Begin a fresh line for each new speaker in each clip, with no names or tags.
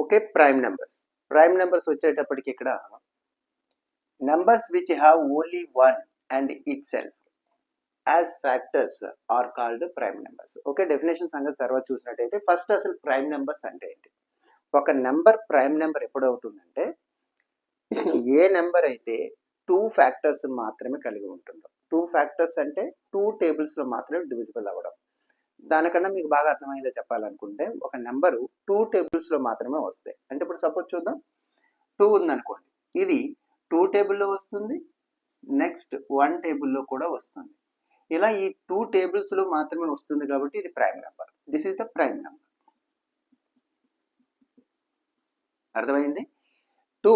Okay prime numbers. Prime numbers వచ్చేటప్పటికి ఇక్కడ numbers which have only one and itself as factors are called prime numbers. Okay definition సంగతి తర్వాత చూసినట్టయితే first అసలు prime numbers అంటే ఏంటి? ఒక నెంబర్ ప్రైమ్ నెంబర్ ఎప్పుడు అవుతుందంటే ఏ నెంబర్ అయితే టూ ఫ్యాక్టర్స్ మాత్రమే కలిగి ఉంటుందో. టూ ఫ్యాక్టర్స్ అంటే టూ టేబుల్స్లో మాత్రమే డివిజిబుల్ అవ్వడం. దానికన్నా మీకు బాగా అర్థమయ్యేలా చెప్పాలనుకుంటే ఒక నెంబరు టూ టేబుల్స్లో మాత్రమే వస్తాయి. అంటే ఇప్పుడు సపోజ్ చూద్దాం. టూ ఉందనుకోండి. ఇది టూ టేబుల్లో వస్తుంది. నెక్స్ట్ వన్ టేబుల్లో కూడా వస్తుంది. ఇలా ఈ టూ టేబుల్స్లో మాత్రమే వస్తుంది కాబట్టి ఇది prime number. This is the prime number. అర్థమైంది? టూ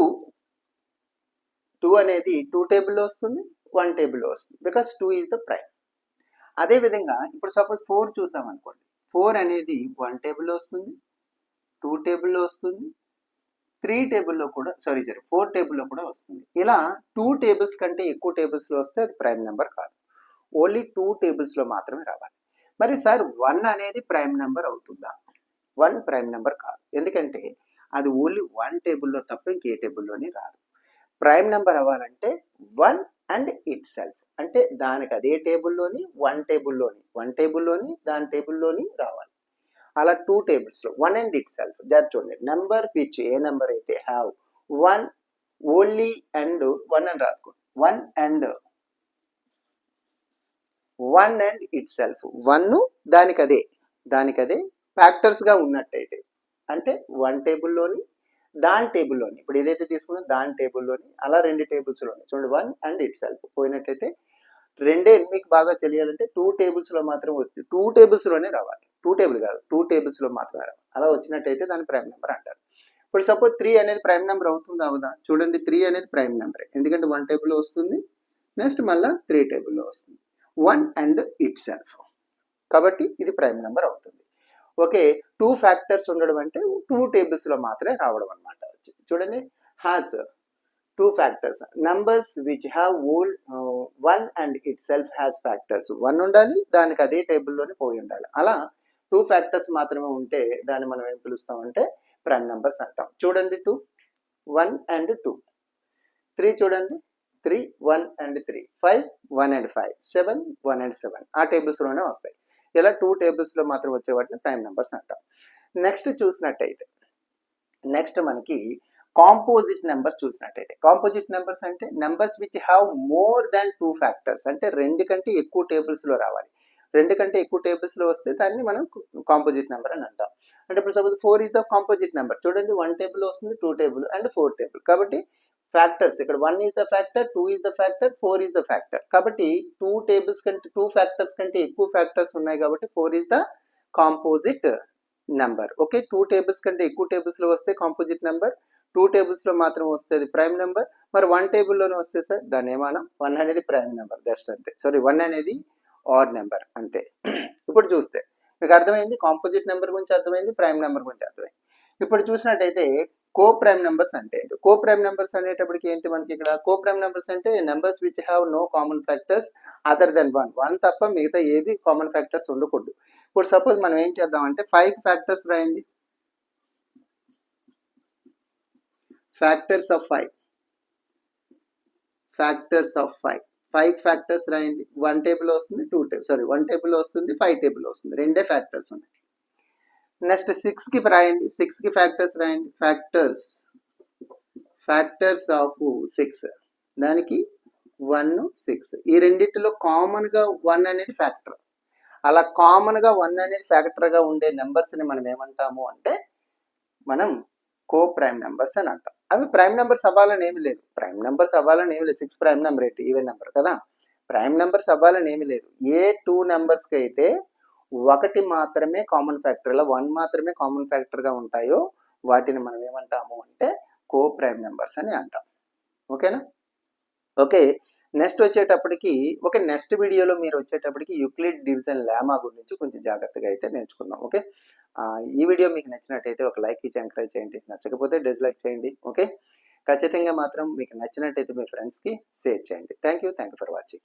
టూ అనేది టూ టేబుల్లో వస్తుంది వన్ టేబుల్లో వస్తుంది. Because two is the prime. అదే విధంగా ఇప్పుడు సపోజ్ ఫోర్ చూసామనుకోండి ఫోర్ అనేది వన్ టేబుల్లో వస్తుంది టూ టేబుల్లో వస్తుంది త్రీ టేబుల్లో కూడా సారీ సారీ ఫోర్ టేబుల్లో కూడా వస్తుంది. ఇలా టూ టేబుల్స్ కంటే ఎక్కువ టేబుల్స్లో వస్తే అది ప్రైమ్ నెంబర్ కాదు. ఓన్లీ టూ టేబుల్స్లో మాత్రమే రావాలి. మరి సార్ వన్ అనేది ప్రైమ్ నెంబర్ అవుతుందా? వన్ ప్రైమ్ నెంబర్ కాదు. ఎందుకంటే అది ఓన్లీ వన్ టేబుల్లో తప్ప ఇంకే టేబుల్లోనే రాదు. ప్రైమ్ నెంబర్ అవ్వాలంటే వన్ అండ్ ఇట్ సెల్ఫ్ అంటే దానికి అదే టేబుల్లోని వన్ టేబుల్లోని వన్ టేబుల్లోని దాని టేబుల్లోని రావాలి. అలా టూ టేబుల్స్లో వన్ అండ్ ఇట్ సెల్ఫ్ దాని చూడండి. నెంబర్ విచ్ ఏ నెంబర్ అయితే have one only and one అని రాసుకోండి. One and one and itself one దానికి అదే దానికి అదే ఫ్యాక్టర్స్గా ఉన్నట్టయితే. అంటే వన్ టేబుల్లోని దాని టేబుల్లోని ఇప్పుడు ఏదైతే తీసుకున్నా దాని టేబుల్లోని అలా రెండు టేబుల్స్లోని చూడండి వన్ అండ్ ఇట్ సెల్ఫ్ పోయినట్టయితే రెండే మీకు బాగా తెలియాలంటే టూ టేబుల్స్లో మాత్రం వస్తుంది. టూ టేబుల్స్లోనే రావాలి. టూ టేబుల్ కాదు టూ టేబుల్స్లో మాత్రమే రావాలి. అలా వచ్చినట్టయితే దాన్ని ప్రైమ్ నెంబర్ అంటారు. ఇప్పుడు సపోజ్ త్రీ అనేది ప్రైమ్ నెంబర్ అవుతుందా అవదా? చూడండి త్రీ అనేది ప్రైమ్ నెంబర్ ఎందుకంటే వన్ టేబుల్లో వస్తుంది నెక్స్ట్ మళ్ళీ త్రీ టేబుల్లో వస్తుంది. వన్ అండ్ ఇట్ సెల్ఫ్ కాబట్టి ఇది ప్రైమ్ నెంబర్ అవుతుంది. ఓకే టూ ఫ్యాక్టర్స్ ఉండడం అంటే టూ టేబుల్స్లో మాత్రమే రావడం అనమాట చూడండి has two factors numbers which have all one and itself has factors one ఉండాలి దానికి అదే టేబుల్లోనే పోయి ఉండాలి. అలా టూ ఫ్యాక్టర్స్ మాత్రమే ఉంటే దాన్ని మనం ఏం పిలుస్తామంటే ప్రైమ్ నెంబర్స్ అంటాం. చూడండి two one and two three చూడండి three one and three five one and five seven one and seven ఆ టేబుల్స్లోనే వస్తాయి. ఇలా టూ టేబుల్స్లో మాత్రం వచ్చే వాటిని ప్రైమ్ నెంబర్స్ అంటాం. నెక్స్ట్ చూసినట్టయితే నెక్స్ట్ మనకి కాంపోజిట్ నెంబర్స్ చూసినట్టయితే కాంపోజిట్ నెంబర్స్ అంటే numbers which have more than two factors అంటే రెండు కంటే ఎక్కువ టేబుల్స్లో రావాలి. రెండు కంటే ఎక్కువ టేబుల్స్లో వస్తే దాన్ని మనం కాంపోజిట్ నెంబర్ అని అంటాం. అంటే ఇప్పుడు suppose four is the composite number చూడండి వన్ టేబుల్ వస్తుంది two table and four table కాబట్టి ఫ్యాక్టర్స్. ఇక్కడ one is the factor two is the factor four is the factor కాబట్టి టూ టేబుల్స్ కంటే టూ ఫ్యాక్టర్స్ కంటే ఎక్కువ ఫ్యాక్టర్స్ ఉన్నాయి కాబట్టి four is the composite number okay two tables కంటే ఎక్కువ టేబుల్స్లో వస్తే కాంపోజిట్ నెంబర్ టూ టేబుల్స్లో మాత్రం వస్తే అది ప్రైమ్ నెంబర్ మరి వన్ టేబుల్లోనే వస్తే సార్ దాని ఏమన్నా వన్ అనేది ప్రైమ్ నెంబర్ జస్ట్ అంతే. సారీ వన్ అనేది ఆడ్ నెంబర్ అంతే. ఇప్పుడు చూస్తే మీకు అర్థమైంది? కాంపోజిట్ నెంబర్ గురించి అర్థమైంది? ప్రైమ్ నెంబర్ గురించి అర్థమైంది. ఇప్పుడు చూసినట్టయితే కో ప్రైమ్ నెంబర్స్ అంటే కో ప్రైమ్ నెంబర్స్ అనేటప్పటికి ఏంటి మనకి ఇక్కడ? కో ప్రైమ్ నెంబర్స్ అంటే numbers which have no common factors other than one one తప్ప మిగతా ఏవి కామన్ ఫ్యాక్టర్స్ ఉండకూడదు. ఇప్పుడు సపోజ్ మనం ఏం చేద్దాం అంటే ఫైవ్ ఫ్యాక్టర్స్ రాయండి. Factors of five factors of five five factors రాయండి. వన్ టేబుల్ వస్తుంది two table sorry one table వస్తుంది ఫైవ్ టేబుల్ వస్తుంది. రెండే ఫ్యాక్టర్స్ ఉన్నాయి. నెక్స్ట్ సిక్స్కి రాయండి సిక్స్కి ఫ్యాక్టర్స్ రాయండి. ఫ్యాక్టర్స్ ఫ్యాక్టర్స్ ఆఫ్ సిక్స్ దానికి వన్ సిక్స్ ఈ రెండింటిలో కామన్గా వన్ అనేది ఫ్యాక్టర్ అలా కామన్గా వన్ అనేది ఫ్యాక్టర్గా ఉండే నెంబర్స్ని మనం ఏమంటాము అంటే మనం కో ప్రైమ్ నెంబర్స్ అని అంటాం. అవి ప్రైమ్ నెంబర్స్ అవ్వాలని ఏమి లేదు. ప్రైమ్ నెంబర్స్ అవ్వాలని ఏమి లేదు. Six prime number eight even number కదా? ప్రైమ్ నెంబర్స్ అవ్వాలని ఏమి లేదు. ఏ టూ నెంబర్స్కి అయితే ఒకటి మాత్రమే కామన్ ఫ్యాక్టర్ ఇలా వన్ మాత్రమే కామన్ ఫ్యాక్టర్గా ఉంటాయో వాటిని మనం ఏమంటాము అంటే కో ప్రైమ్ నెంబర్స్ అని అంటాం. ఓకేనా ఓకే నెక్స్ట్ వచ్చేటప్పటికి ఓకే నెక్స్ట్ వీడియోలో మీరు వచ్చేటప్పటికి యూక్లిడ్ డివిజన్ ల్యామా గురించి కొంచెం జాగ్రత్తగా అయితే నేర్చుకుందాం ఓకే ఈ వీడియో మీకు నచ్చినట్టయితే ఒక లైక్ ఇచ్చి ఎంకరేజ్ చేయండి. నచ్చకపోతే డిస్లైక్ చేయండి ఓకే ఖచ్చితంగా మాత్రం మీకు నచ్చినట్టయితే మీ ఫ్రెండ్స్కి షేర్ చేయండి. Thank you thank you for watching